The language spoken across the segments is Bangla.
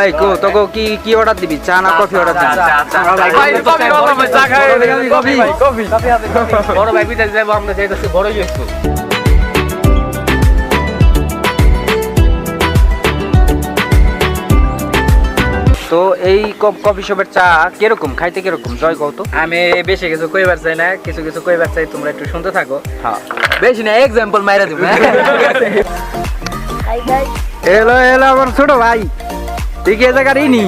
এই কো তোকে কি কি অর্ডার দিবি? চা না কফি অর্ডার দিবি? ভাই কফি ভাই চা খাই কফি কফি বড় ভাই বিদেশ যাব আমরা যাইতেছি বড় ইউসু তো এই কফি শপের চা কীরকম? খাইতে কীরকম? জয় কও তো। আমি বেশি কিছু কইবার চাই না কিছু কিছু কইবার চাই তোমরা একটু শুনতে থাকো। হ্যাঁ। বেশি না এক্সাম্পল মাইরা দিব। হাই গাইস এলো এলো আমার ছোট ভাই। তুই কি এ জায়গার নি নি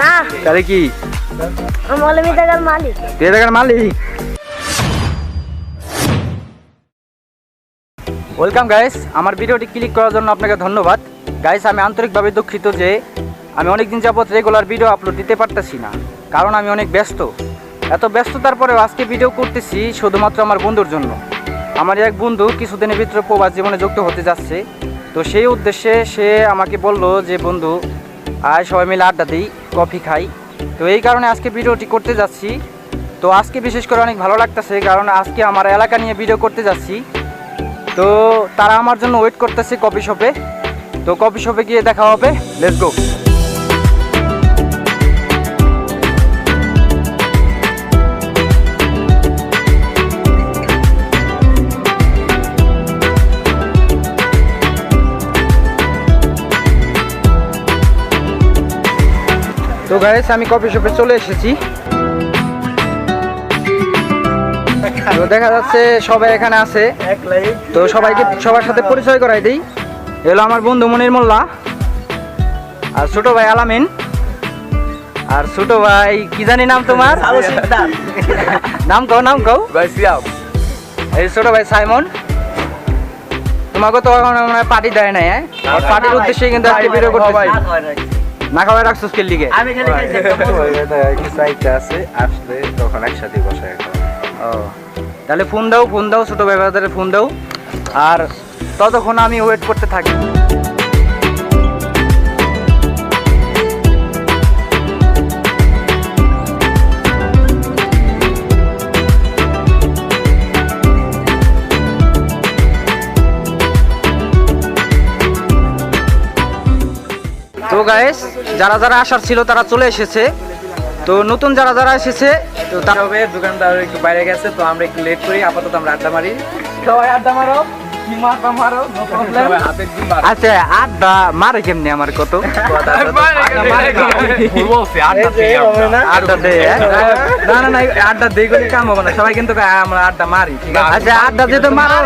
না। তাহলে কি? আমি হলো মালিক। তুই এ জায়গার মালিক। ওয়েলকাম গাইস আমার ভিডিওটি ক্লিক করার জন্য আপনাকে ধন্যবাদ। গাইস আমি আন্তরিকভাবে দুঃখিত যে আমি অনেক দিন যাবত রেগুলার ভিডিও আপলোড দিতে পারতেছি না কারণ আমি অনেক ব্যস্ত। এত ব্যস্ততার পরেও আজকে ভিডিও করতেছি শুধুমাত্র আমার বন্ধুর জন্য। আমার এক বন্ধু কিছুদিনের ভিতরে প্রবাস জীবনে যুক্ত হতে যাচ্ছে। তো সেই উদ্দেশ্যে সে আমাকে বলল যে, বন্ধু, আয়, সবাই মিলে আড্ডা দিই, কফি খাই। তো এই কারণে আজকে ভিডিওটি করতে যাচ্ছি। তো আজকে বিশেষ করে অনেক ভালো লাগতেছে, কারণ আজকে আমার এলাকা নিয়ে ভিডিও করতে যাচ্ছি। তো তারা আমার জন্য ওয়েট করতেছে কফি শপে। তো কফি শপে গিয়ে দেখা হবে। লেটস গো তো গাইস আমি কফি শপে চলে এসেছি। তো দেখা যাচ্ছে সবাই এখানে আছে। তো সবাইকে সবার সাথে পরিচয় করাই দিই। এলো আমার বন্ধু মনির মোল্লা আর ছোট ভাই আলামিন। আর ছোট ভাই কি জানি নাম তোমার? নাম কও নাম কও? এই ছোট ভাই সাইমন। তোমাকে তো এখন মনে পার্টি দেয় নাই হ্যাঁ? পার্টির উদ্দেশ্যে কিন্তু আজকে ভিডিও করতে না খাওয়াই রাখছো স্কেল লিগে? সাইটে আছে আসলে তখন একসাথে বসে ও তাহলে ফোন দাও ফোন দাও ছোট ভাই ফোন দাও। আর ততক্ষণ আমি ওয়েট করতে থাকি। তো গাইস যারা যারা আসার ছিল তারা চলে এসেছে। তো নতুন যারা যারা এসেছে তো তারা তবে দোকানদার একটু বাইরে গেছে তো আমরা একটু লেট করি আপাতত আমরা আড্ডা মারি। সবাই আড্ডা মারো মারো মারো। আচ্ছা আড্ডা মারে কেমনি আমার কত? আড্ডা দে? না না না আড্ডা দেই করে কাম হবে না। সবাই কিন্তু আমরা আড্ডা মারি আচ্ছা আড্ডা দিতে মারো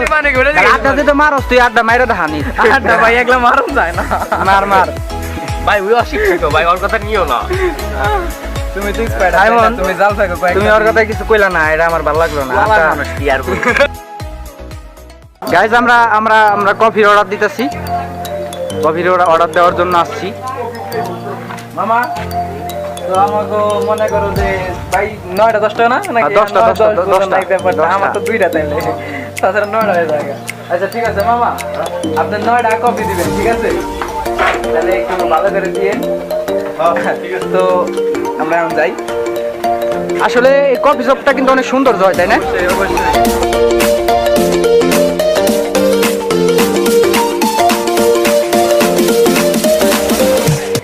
আড্ডা দিতে মারো তুই আড্ডা মাইরা হানি। আড্ডা ভাই একলা মারুন যায় না। মার মার। ভাই ওই অশিক্ষিত ভাই ওর কথা নিও না। তুমি তো এক্সপার্ট তুমি জাল থাকো তুমি ওর কথা কিছু কইলা না এটা আমার ভালো লাগল না। মানুষ কি আর গাইজ আমরা আমরা আমরা কফির অর্ডার দিতেছি। কফির অর্ডার দেওয়ার জন্য আসছি। মামা তো আমাকে মনে করো যে ভাই নয়টা দশটা না? নাকি হ্যাঁ, দশটা, দশটা, দশ, দশ, দশটা, নাই আমার তো দুইটা তাইলে। তাছাড়া নয়টা হয়ে যায় আচ্ছা ঠিক আছে মামা আপনি নয়টা কপি দিবেন ঠিক আছে? তাহলে একটু ভালো করে দিয়ে তো আমরা এখন যাই। আসলে এই কফি শপটা কিন্তু অনেক সুন্দর হয় তাই না?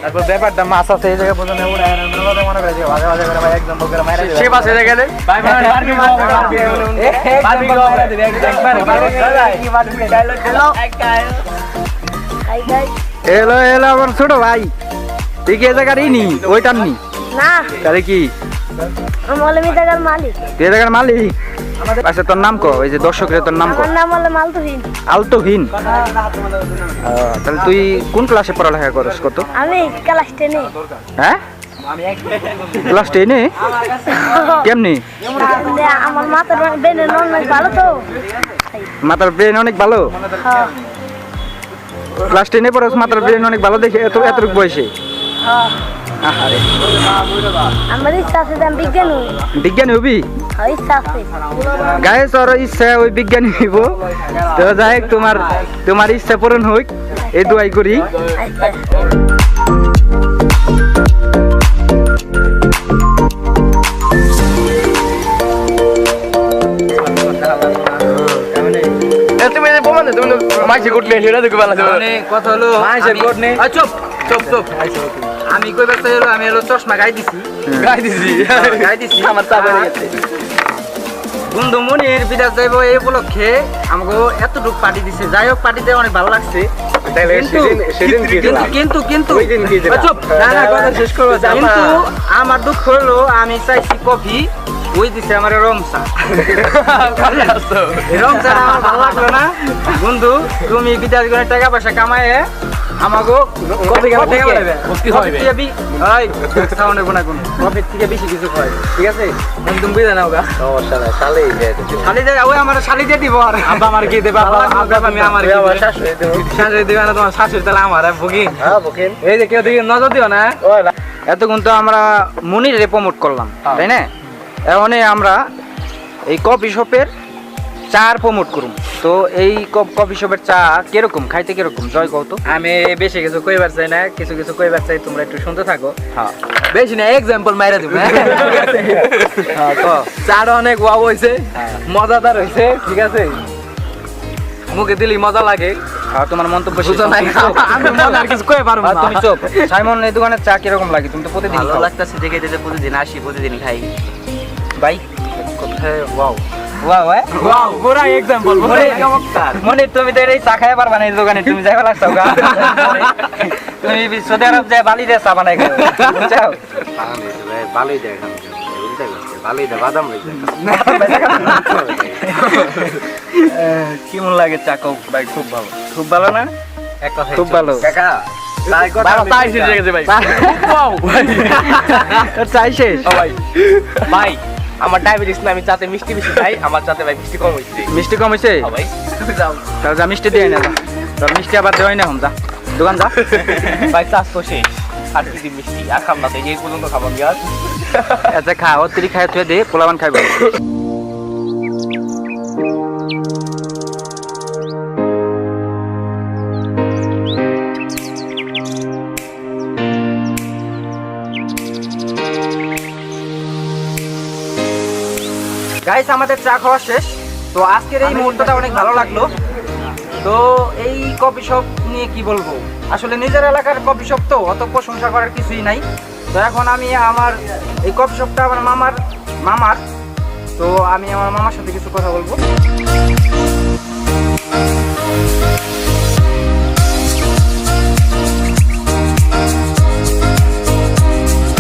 তারপর ব্যাপারটা মাছ আছে এই জায়গায় মনে করে যে ভাগে ভাগে করে ভাই একদম বকের মাইরা সে পাশে গেলে? ভাই ভাই বারবি মাইরা দিবে একদম হাই গাইস এলো এলো আমার ছোট ভাই। তুই কি এ জায়গার নি ওইটার নি? না। তাহলে কি? আমি হলো মালিক। তুই জায়গার মালিক? আচ্ছা তোর নাম কো যে দর্শকের তোর নাম কো। আমার নাম হলো মালতুহিন। আলতোহীন? তাহলে তুই কোন ক্লাসে পড়ালেখা করস কত? আমি ক্লাস টেনে। হ্যাঁ? ক্লাস টেনে? কেমনি? আমার মাথার বেনে অনেক ভালো তো। মাথার ব্রেন অনেক ভালো? হ্যাঁ, ক্লাস টেনে পড়ে মাত্র ব্রেন অনেক ভালো দেখে এত এত বয়সে। আমার ইচ্ছা আছে আমি বিজ্ঞান বিজ্ঞানী হবি? ইচ্ছা গায়ে তোর ইচ্ছা ওই বিজ্ঞানী হইব। তো যাই হোক তোমার তোমার ইচ্ছা পূরণ হোক। এই দোয়াই করি। আচ্ছা তুমি প্রমাণ তুমি মাইসে সেটা দেখে বেলা মানে কথা হলো মাইসে আমি- নেই। চুপ চুপ চুপ। আমি কই ব্যস্ত হলো আমি হলো চশমা গাই দিছি গাই দিছি গাই দিছি আমার চাপ হয়ে গেছে। বন্ধু মনির বিদেশ যাইব এই উপলক্ষে। আমাকে এতটুকু পার্টি দিছে। যাই হোক পার্টিতে অনেক ভালো লাগছে। কিন্তু কিন্তু করব। কিন্তু আমার দুঃখ হলো আমি চাইছি কফি। ওই দিছে আমার রমসা। আমার ভালো লাগল না। বন্ধু তুমি বিদেশ টাকা পয়সা কামায়ে। থেকে বেশি কিছু ঠিক আছে? তুমি বুঝে নাও গা। সমস্যা নাই শালেই শালি ওই আমার শালি দিয়ে দিব আর। আব্বা আমার কি দেবে? আব্বা আব্বা আমি আমার কি আমার দেবে? শাশুড়ি দেবো না তোমার শাশুড়ি তাহলে আমার ভুগি হ্যাঁ বকেন এই যে কেউ দিকে নজর দিও না। এতক্ষণ তো আমরা মনিরে প্রমোট করলাম হ্যাঁ। তাই না? এখন আমরা এই কফি শপের চার প্রমোট করুম। তো এই কফি শপের চা কীরকম? খাইতে কীরকম? জয় কত আমি বেশি কিছু কইবার চাই না কিছু কিছু কইবার চাই তোমরা একটু শুনতে থাকো। হ্যাঁ। বেশি না এক্সাম্পল মাইরা দিব হ্যাঁ? হ্যাঁ চাটা অনেক ওয়াও হয়েছে মজাদার হয়েছে ঠিক আছে? মুখে দিলি মজা লাগে। হ্যাঁ তোমার মন্তব্য। বুঝো চুপ। আমি মনে আর কিছু কই পারব না। তুমি চুপ। সাইমন এই দোকানের চা কীরকম লাগে? তুমি তো প্রতিদিন ভালো। লাগতেছে দেখে দেখে প্রতিদিন আসি প্রতিদিন খাই। ভাই কোথায়? ওয়াও ওয়া ওয়া ওয়াও পুরা এক্সাম্পল মনে- চমৎকার। মনে তুমি তো এই চা খাই পারবা না এই দোকানে তুমি যাই লাগছো গা। তুমি সৌদি আরব যায় বালি দিয়ে চা বানাই খাও বুঝছ? দেয় রয়েছে কেমন লাগে চা কও ভাই খুব ভালো। খুব ভালো না? এক খুব ভালো। কাকা ওয়াও ভাই। ভাই। আমার ডায়াবেটিস না আমি চাতে মিষ্টি বেশি খাই আমার চাতে ভাই মিষ্টি কম হইছে। মিষ্টি কম হয়েছে ভাই। যাও। তাহলে যা মিষ্টি দিয়ে না যা। মিষ্টি আবার দেওয়াই না হম যা। দোকান যা। ভাই চাষ তো শেষ। আর কি মিষ্টি আর খাম না তো এই পর্যন্ত খাব আমি আর। আচ্ছা খা অতিরি খাই তুই দে পোলাবান খাইব। গাইস আমাদের চা খাওয়া শেষ। তো আজকের এই মুহূর্তটা অনেক ভালো লাগল। তো এই কফি শপ নিয়ে কি বলব? আসলে নিজের এলাকার কফি শপ তো অত প্রশংসা করার কিছুই নাই। তো এখন আমি আমার এই কফি শপটা আমার মামার মামার। তো আমি আমার মামার সাথে কিছু কথা বলব।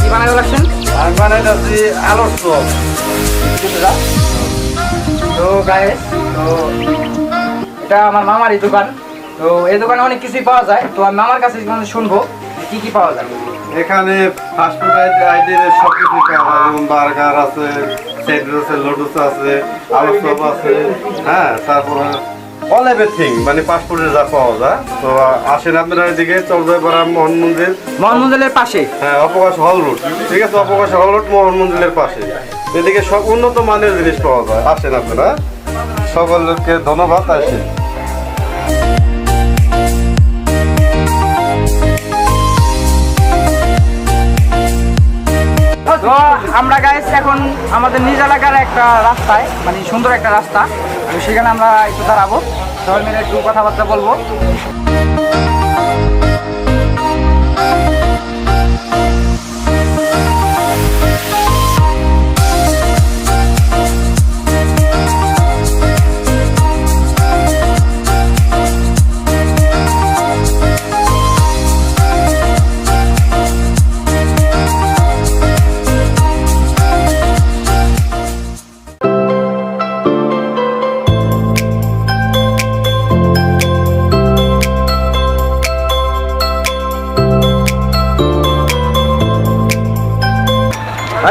কি বানাতে লাগছেন আমি বানাইতেছি আলুর চপ। তো গায়ে তো এটা আমার মামারই দোকান। তো এই দোকানে অনেক কিছুই পাওয়া যায়। তো আমি মামার কাছে শুনব কি কি পাওয়া যায়। এখানে ফাস্টফুড আইটেমের সব কিছু পাওয়া যায়। যেমন বার্গার আছে স্যান্ডউইচ আছে লুডুস আছে, আলু চপ আছে হ্যাঁ তারপরে অল এভরিথিং মানে পাসপোর্টে যা পাওয়া যায়। তো আসেন আপনারা এদিকে চৌদ্দপাড়া মোহন মন্দির মোহন মন্দিরের পাশে? হ্যাঁ অপকাশ হল রোড ঠিক আছে অপকাশ হল রোড মোহন মন্দিরের পাশে। এদিকে সব উন্নত মানের জিনিস পাওয়া যায়। আসেন আপনারা। সকলকে ধন্যবাদ আসেন। এখন আমাদের নিজ এলাকার একটা রাস্তায় মানে সুন্দর একটা রাস্তা। সেখানে আমরা একটু দাঁড়াবো। সবাই মিলে একটু কথাবার্তা বলব।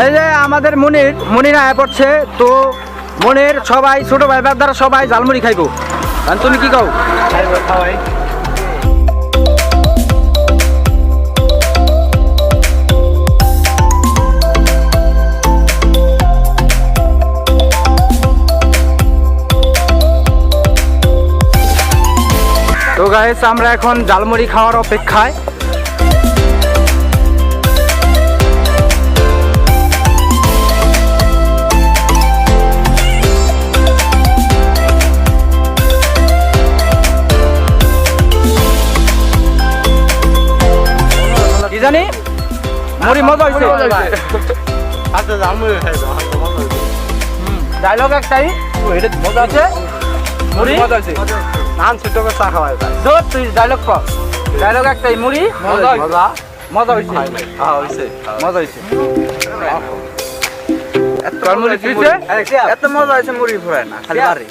এই যে আমাদের মনির মনির আয় পড়ছে, তো মনির সবাই, ছোট ভাই দ্বারা সবাই ঝালমুড়ি খাইবো। আর তুমি কি খাওয়াই তো গাইস আমরা এখন ঝালমুড়ি খাওয়ার অপেক্ষায়। মুড়ি মজা হয়েছে আচ্ছা আমি ডায়লগ একটাই। এটা মজা আছে মুড়ি। মজা আছে নান ছোট করে চা খাওয়াই যায়। দোর তুই ডায়লগ কর। ডায়লগ একটাই মুড়ি। মজা হয়েছে। মজা। মজা হয়েছে হ্যাঁ হইছে। মজা হয়েছে এত মজা হয়েছে মুড়ি। ফুরায় না খালি বাড়ি।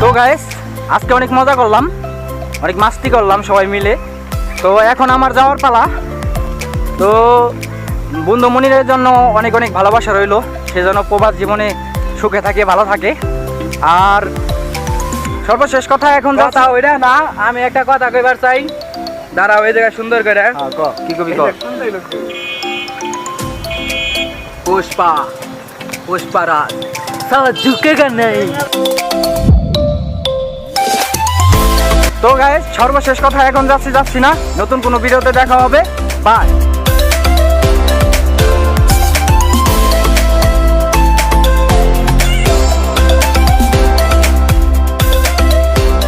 তো গাইস আজকে অনেক মজা করলাম অনেক মাস্তি করলাম সবাই মিলে। তো এখন আমার যাওয়ার পালা। তো বন্ধু মনিরের জন্য অনেক অনেক ভালোবাসা রইল সে যেন প্রবাস জীবনে সুখে থাকে ভালো থাকে। আর সর্বশেষ কথা এখন কথা ওইটা না আমি একটা কথা কইবার চাই। দাঁড়া ওই জায়গায় সুন্দর করে। হ্যাঁ, কি কবি পুষ্পা পুষ্পা রাজ ঝুঁকেগা নেই। তো গায়ে সর্বশেষ কথা এখন যাচ্ছি যাচ্ছি না। নতুন কোনো ভিডিওতে দেখা হবে। বাই